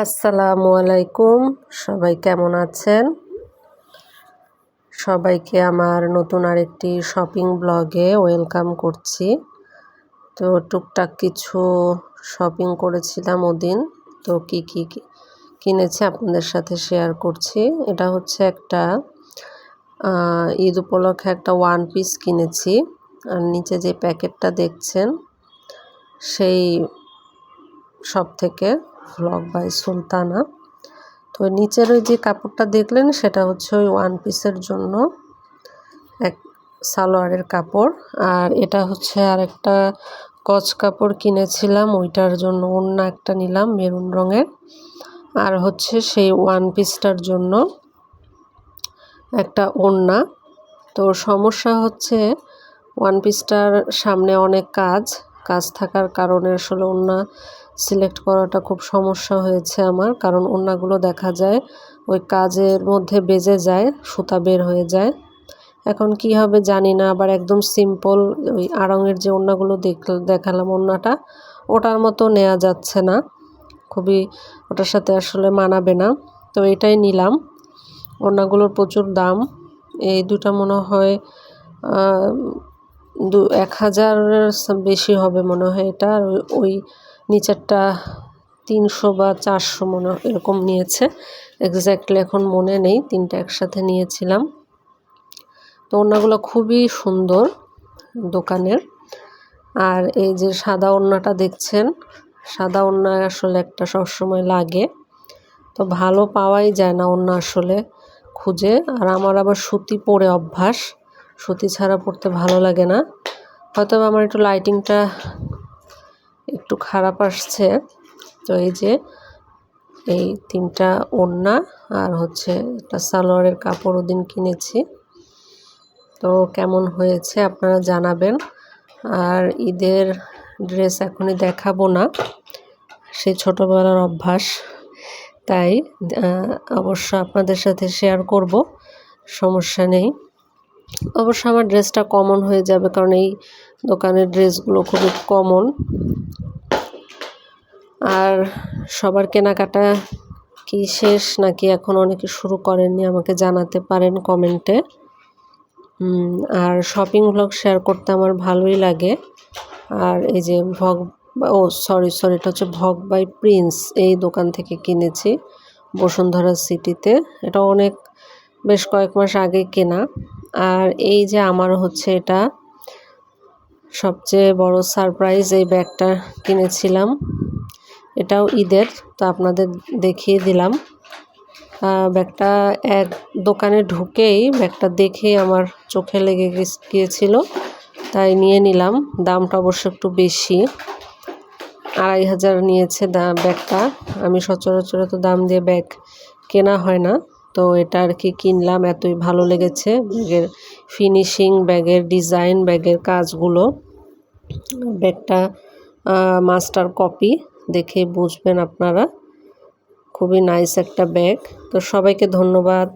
আসসালামু আলাইকুম। সবাই কেমন আছেন? সবাইকে আমার নতুন আরেকটি শপিং ব্লগে ওয়েলকাম করছি। তো টুকটাক কিছু শপিং করেছিলাম ওদিন। তো কি কি কিনেছি আপনাদের সাথে শেয়ার করছি। এটা হচ্ছে একটা ঈদ উপলক্ষে একটা ওয়ান পিস কিনেছি। আর নিচে যে প্যাকেটটা দেখছেন, সেই সব থেকে ফ্লক বাই সুলতানা। তো নিচের ওই যে কাপড়টা দেখলেন, সেটা হচ্ছে ওই ওয়ান পিসের জন্য এক সালোয়ারের কাপড়। আর এটা হচ্ছে আর একটা কচ কাপড় কিনেছিলাম, ওইটার জন্য অন্য একটা নিলাম মেরুন রঙের। আর হচ্ছে সেই ওয়ান পিসটার জন্য একটা ওড়না। তো সমস্যা হচ্ছে ওয়ান পিসটার সামনে অনেক কাজ কাজ থাকার কারণে আসলে ওড়না সিলেক্ট করাটা খুব সমস্যা হয়েছে আমার, কারণ ওড়নাগুলো দেখা যায়, ওই কাজের মধ্যে বেজে যায়, সুতা বের হয়ে যায়। এখন কি হবে জানি না, আবার একদম সিম্পল ওই আড়ঙের যে ওড়নাগুলো দেখালাম ওড়নাটা, ওটার মতো নেওয়া যাচ্ছে না। খুবই ওটার সাথে আসলে মানাবে না। তো এটাই নিলাম। ওড়নাগুলোর প্রচুর দাম। এই দুটা মনে হয় দু এক হাজারের বেশি হবে মনে হয় এটা। ওই নিচেরটা তিনশো বা চারশো মনে এরকম নিয়েছে। এক্স্যাক্টলি এখন মনে নেই, তিনটা একসাথে নিয়েছিলাম। তো ওড়নাগুলো খুবই সুন্দর দোকানের। আর এই যে সাদা ওড়নাটা দেখছেন, সাদা ওড়না আসলে একটা সবসময় লাগে। তো ভালো পাওয়াই যায় না ওড়না আসলে খুঁজে। আর আমার আবার সুতি পরে অভ্যাস, সুতি ছাড়া পড়তে ভালো লাগে না। হয়তো আমার একটু লাইটিংটা একটু খারাপ আসছে। তো এই যে, এই তিনটা ওড়না আর হচ্ছে একটা সালোয়ারের কাপড় ওদিন কিনেছি। তো কেমন হয়েছে আপনারা জানাবেন। আর ঈদের ড্রেস এখনই দেখাবো না। সেই ছোটোবেলার অভ্যাস। তাই অবশ্য আপনাদের সাথে শেয়ার করব, সমস্যা নেই। অবশ্য আমার ড্রেসটা কমন হয়ে যাবে কারণ এই দোকানের ড্রেসগুলো খুবই কমন। আর সবার কেনাকাটা কি শেষ নাকি এখন অনেকে শুরু করেননি আমাকে জানাতে পারেন কমেন্টে। আর শপিং ব্লগ শেয়ার করতে আমার ভালোই লাগে। আর এই যে ভগ ও, সরি সরি, এটা হচ্ছে ভগ বাই প্রিন্স এই দোকান থেকে কিনেছি বসুন্ধরা সিটিতে। এটা অনেক, বেশ কয়েক মাস আগে কেনা। আর এই যে আমার হচ্ছে এটা সবচেয়ে বড় সারপ্রাইজ এই ব্যাগটা কিনেছিলাম। এটাও ঈদের, তো আপনাদের দেখিয়ে দিলাম। ব্যাগটা এক দোকানে ঢুকেই ব্যাগটা দেখে আমার চোখে লেগে গিয়েছিল। তাই নিয়ে নিলাম, দামটা অবশ্য একটু বেশি। আড়াই হাজার নিয়েছে ব্যাগটা। আমি সচরাচর তো দাম দিয়ে ব্যাগ কেনা হয় না। তো এটা আর কি কিনলাম, এতই ভালো লেগেছে। ব্যাগের ফিনিশিং ব্যাগের ডিজাইন ব্যাগের কাজগুলো। ব্যাগটা মাস্টার কপি দেখে বুঝবেন আপনারা। খুবই নাইস একটা ব্যাগ। তো সবাইকে ধন্যবাদ।